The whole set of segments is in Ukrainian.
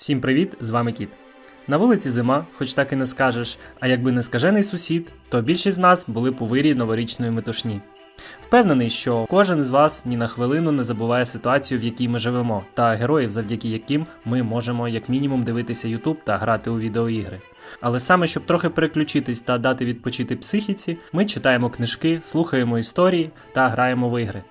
Всім привіт, з вами Кіт. На вулиці зима, хоч так і не скажеш, а якби не скажений сусід, то більшість з нас були у вирі новорічної метушні. Впевнений, що кожен із вас ні на хвилину не забуває ситуацію, в якій ми живемо, та героїв, завдяки яким ми можемо як мінімум дивитися YouTube та грати у відеоігри. Але саме щоб трохи переключитись та дати відпочити психіці, ми читаємо книжки, слухаємо історії та граємо в ігри.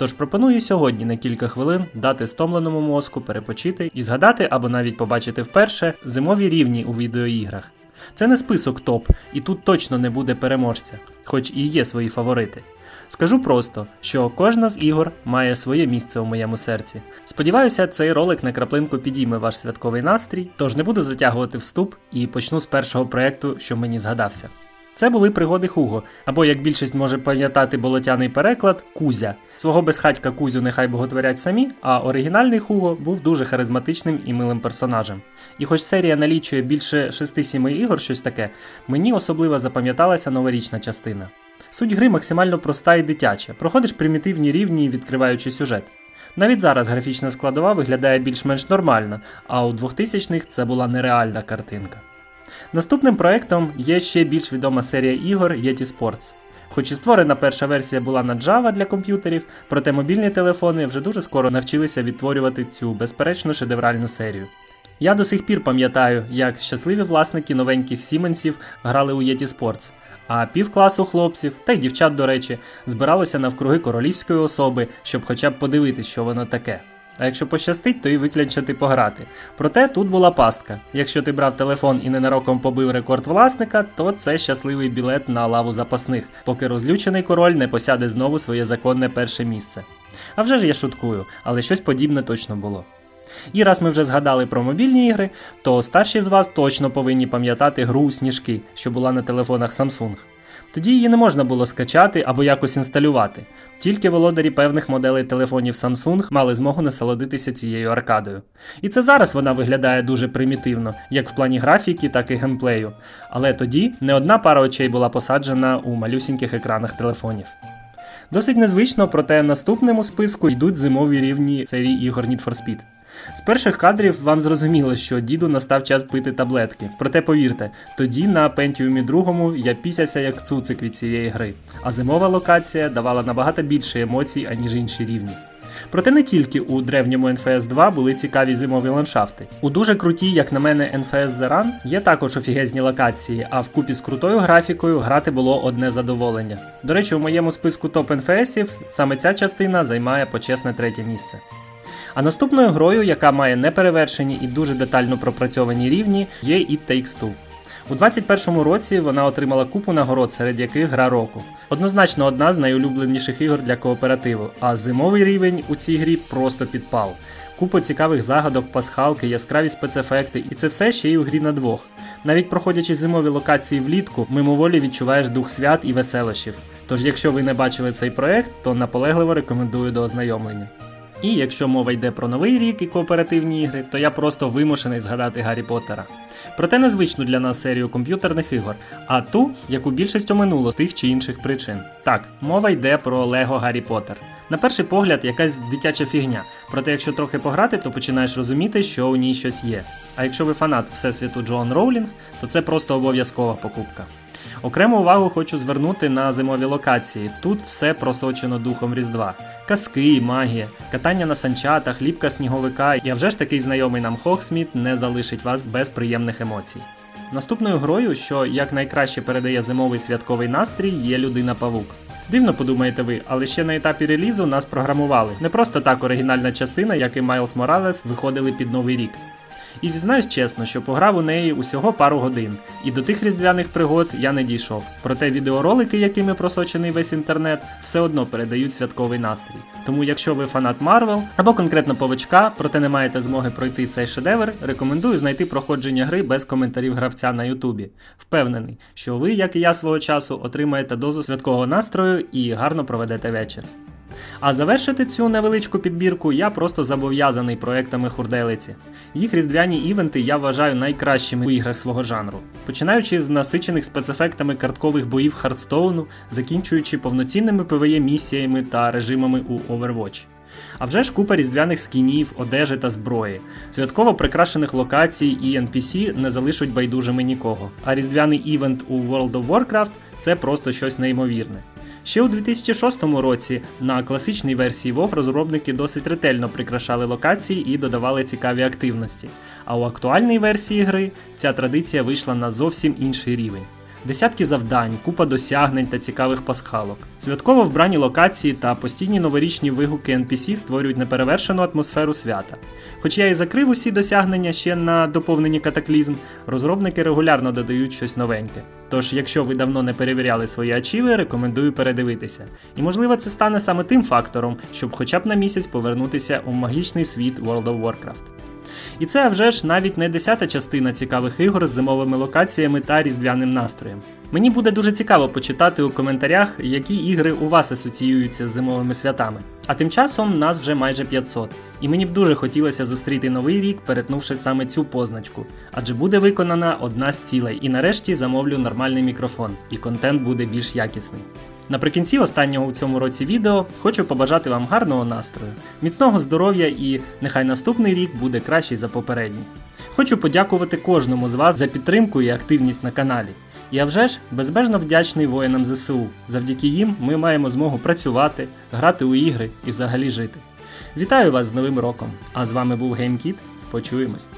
Тож пропоную сьогодні на кілька хвилин дати стомленому мозку перепочити і згадати або навіть побачити вперше зимові рівні у відеоіграх. Це не список топ, і тут точно не буде переможця, хоч і є свої фаворити. Скажу просто, що кожна з ігор має своє місце у моєму серці. Сподіваюся, цей ролик на краплинку підійме ваш святковий настрій, тож не буду затягувати вступ і почну з першого проєкту, що мені згадався. Це були пригоди Хуго, або як більшість може пам'ятати болотяний переклад Кузя. Свого безхатька Кузю нехай боготворять самі, а оригінальний Хуго був дуже харизматичним і милим персонажем. І хоч серія налічує більше 6-7 ігор, щось таке, мені особливо запам'яталася новорічна частина. Суть гри максимально проста і дитяча. Проходиш примітивні рівні, відкриваючи сюжет. Навіть зараз графічна складова виглядає більш-менш нормально, а у 2000-х це була нереальна картинка. Наступним проектом є ще більш відома серія ігор Yeti Sports. Хоч і створена перша версія була на Java для комп'ютерів, проте мобільні телефони вже дуже скоро навчилися відтворювати цю безперечно шедевральну серію. Я до сих пір пам'ятаю, як щасливі власники новеньких Сіменсів грали у Yeti Sports, а півкласу хлопців, та й дівчат, до речі, збиралося навкруги королівської особи, щоб хоча б подивитись, що воно таке. А якщо пощастить, то і виклянчити пограти. Проте тут була пастка. Якщо ти брав телефон і ненароком побив рекорд власника, то це щасливий білет на лаву запасних, поки розлючений король не посяде знову своє законне перше місце. А вже ж я шуткую, але щось подібне точно було. І раз ми вже згадали про мобільні ігри, то старші з вас точно повинні пам'ятати гру сніжки, що була на телефонах Samsung. Тоді її не можна було скачати або якось інсталювати. Тільки володарі певних моделей телефонів Samsung мали змогу насолодитися цією аркадою. І це зараз вона виглядає дуже примітивно, як в плані графіки, так і геймплею. Але тоді не одна пара очей була посаджена у малюсіньких екранах телефонів. Досить незвично, проте наступним у списку йдуть зимові рівні серії ігор Need for Speed. З перших кадрів вам зрозуміло, що діду настав час пити таблетки. Проте повірте, тоді на Pentium 2 я пісявся як цуцик від цієї гри, а зимова локація давала набагато більше емоцій, аніж інші рівні. Проте не тільки у древньому NFS 2 були цікаві зимові ландшафти. У дуже крутій, як на мене, NFS The Run є також офігезні локації, а вкупі з крутою графікою грати було одне задоволення. До речі, у моєму списку топ NFS саме ця частина займає почесне третє місце. А наступною грою, яка має неперевершені і дуже детально пропрацьовані рівні, є It Takes Two. У 21-му році вона отримала купу нагород, серед яких гра року. Однозначно одна з найулюбленіших ігор для кооперативу, а зимовий рівень у цій грі просто підпал. Купа цікавих загадок, пасхалки, яскраві спецефекти, і це все ще й у грі на двох. Навіть проходячи зимові локації влітку, мимоволі відчуваєш дух свят і веселощів. Тож, якщо ви не бачили цей проект, то наполегливо рекомендую до ознайомлення. І якщо мова йде про новий рік і кооперативні ігри, то я просто вимушений згадати Гаррі Поттера. Проте незвичну для нас серію комп'ютерних ігор, а ту, яку більшість оминуло з тих чи інших причин. Так, мова йде про Лего Гаррі Поттер. На перший погляд, якась дитяча фігня. Проте, якщо трохи пограти, то починаєш розуміти, що у ній щось є. А якщо ви фанат Всесвіту Джоан Роулінг, то це просто обов'язкова покупка. Окрему увагу хочу звернути на зимові локації. Тут все просочено духом Різдва. Казки, магія, катання на санчатах, ліпка сніговика, і вже ж такий знайомий нам Хоксміт не залишить вас без приємних емоцій. Наступною грою, що якнайкраще передає зимовий святковий настрій, є людина Павук. Дивно подумаєте ви, але ще на етапі релізу нас програмували. Не просто так оригінальна частина, як і Майлз Моралес, виходили під новий рік. І зізнаюсь чесно, що пограв у неї усього пару годин, і до тих різдвяних пригод я не дійшов. Проте відеоролики, якими просочений весь інтернет, все одно передають святковий настрій. Тому, якщо ви фанат Марвел або конкретно павичка, проте не маєте змоги пройти цей шедевр, рекомендую знайти проходження гри без коментарів гравця на Ютубі. Впевнений, що ви, як і я свого часу, отримаєте дозу святкового настрою і гарно проведете вечір. А завершити цю невеличку підбірку я просто зобов'язаний проектами хурделиці. Їх різдвяні івенти я вважаю найкращими у іграх свого жанру, починаючи з насичених спецефектами карткових боїв Хардстоуну, закінчуючи повноцінними PvE місіями та режимами у Overwatch. А вже ж купа різдвяних скінів, одежі та зброї. Святково прикрашених локацій і NPC не залишать байдужими нікого. А різдвяний івент у World of Warcraft це просто щось неймовірне. Ще у 2006 році на класичній версії WoW розробники досить ретельно прикрашали локації і додавали цікаві активності. А у актуальній версії гри ця традиція вийшла на зовсім інший рівень. Десятки завдань, купа досягнень та цікавих пасхалок. Святково вбрані локації та постійні новорічні вигуки NPC створюють неперевершену атмосферу свята. Хоч я і закрив усі досягнення ще на доповненні катаклізм, розробники регулярно додають щось новеньке. Тож, якщо ви давно не перевіряли свої ачіви, рекомендую передивитися. І можливо це стане саме тим фактором, щоб хоча б на місяць повернутися у магічний світ World of Warcraft. І це вже ж навіть не десята частина цікавих ігор з зимовими локаціями та різдвяним настроєм. Мені буде дуже цікаво почитати у коментарях, які ігри у вас асоціюються з зимовими святами. А тим часом нас вже майже 500. І мені б дуже хотілося зустріти новий рік, перетнувши саме цю позначку, адже буде виконана одна з цілей, і нарешті замовлю нормальний мікрофон, і контент буде більш якісний. Наприкінці останнього у цьому році відео хочу побажати вам гарного настрою, міцного здоров'я і нехай наступний рік буде кращий за попередній. Хочу подякувати кожному з вас за підтримку і активність на каналі. Я вже ж безбежно вдячний воїнам ЗСУ. Завдяки їм ми маємо змогу працювати, грати у ігри і взагалі жити. Вітаю вас з Новим роком! А з вами був GameKit. Почуємось!